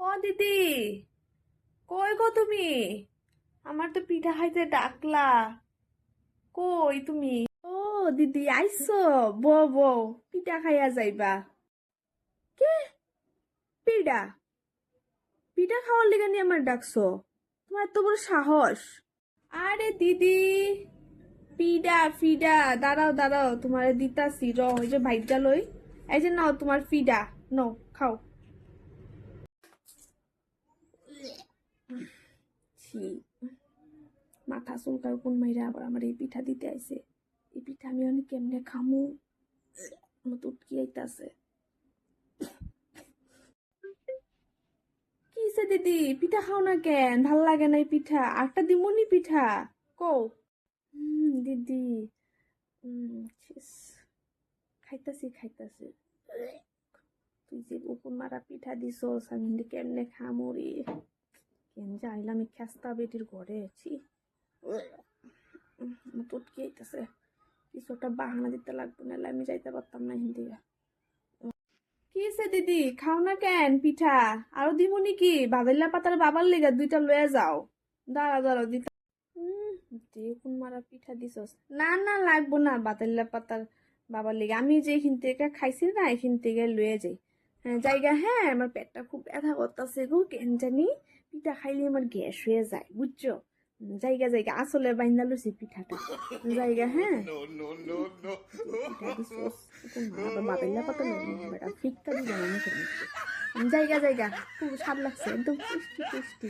ও দিদি। কই গো তুমি? আমার তো পিঠা খাইতে ডাকলা। কই তুমি? ও, দিদি, আইসো। বো বো পিঠা খাইয়া যাইবা। কে? পিঠা? পিঠা খাওয়ার লেগে নিয়ে আমার ডাকছো? তোমার এত বড় সাহস। আরে দিদি পিডা ফিডা দাঁড়াও দাঁড়াও, তোমার দিতাছি। র, ওই যে ভাইটা লই। এই যে নাও তোমার ফিডা নো খাও। ছি মাথা চুলকায় কোন মাইরা আবার আমার এই পিঠা দিতে আইছে? এই পিঠা আমি অনেক কেমনে খামু? আমার তো উটকি আইতাছে কিসে দিদি? পিঠা খাও না কেন? ভালো লাগে না এই পিঠা। আটটা দিমুনি পিঠা। কও। দিদি। খাইতাছি খাইতাছি। তুই যে উপর মারা পিঠা দিছস, আমি কেমনে খামো কেন যাইলাম এই খেস্তা বেটির ঘরে? আছি টুটকি আইতাছে কিছু একটা বাহানা দিতে লাগবে না আমি যাইতে পারতাম না হিন্দি কিসে দিদি, খাও না কেন পিঠা? আরও দিমুনি কি বাবেল্লা পাতার বাবার লেগে দুইটা লয়ে যাও। দাঁড়া দাঁড়াও দিতে দেখুন মারা পিঠা দিছস? না না, লাগবো না বাতাল্লা পাতার বাবার লেগে। আমি যে এখান থেকে খাইছি না, এখান থেকে লয়ে যাই। হ্যাঁ জায়গা হ্যাঁ আমার পেটটা খুব ব্যথা করতেছে গো, কেন জানি? পিঠা খাইলে আমার গ্যাস হয়ে যায় বুঝছ? জায়গা জায়গা আসলে বাইন্দা লুচি পিঠাটা। জায়গা হ্যাঁ বাতাল্লা পাতা ফিকটা দিলাম জায়গা জায়গা খুব স্বাদ লাগছে একদম পুষ্টি টেস্টি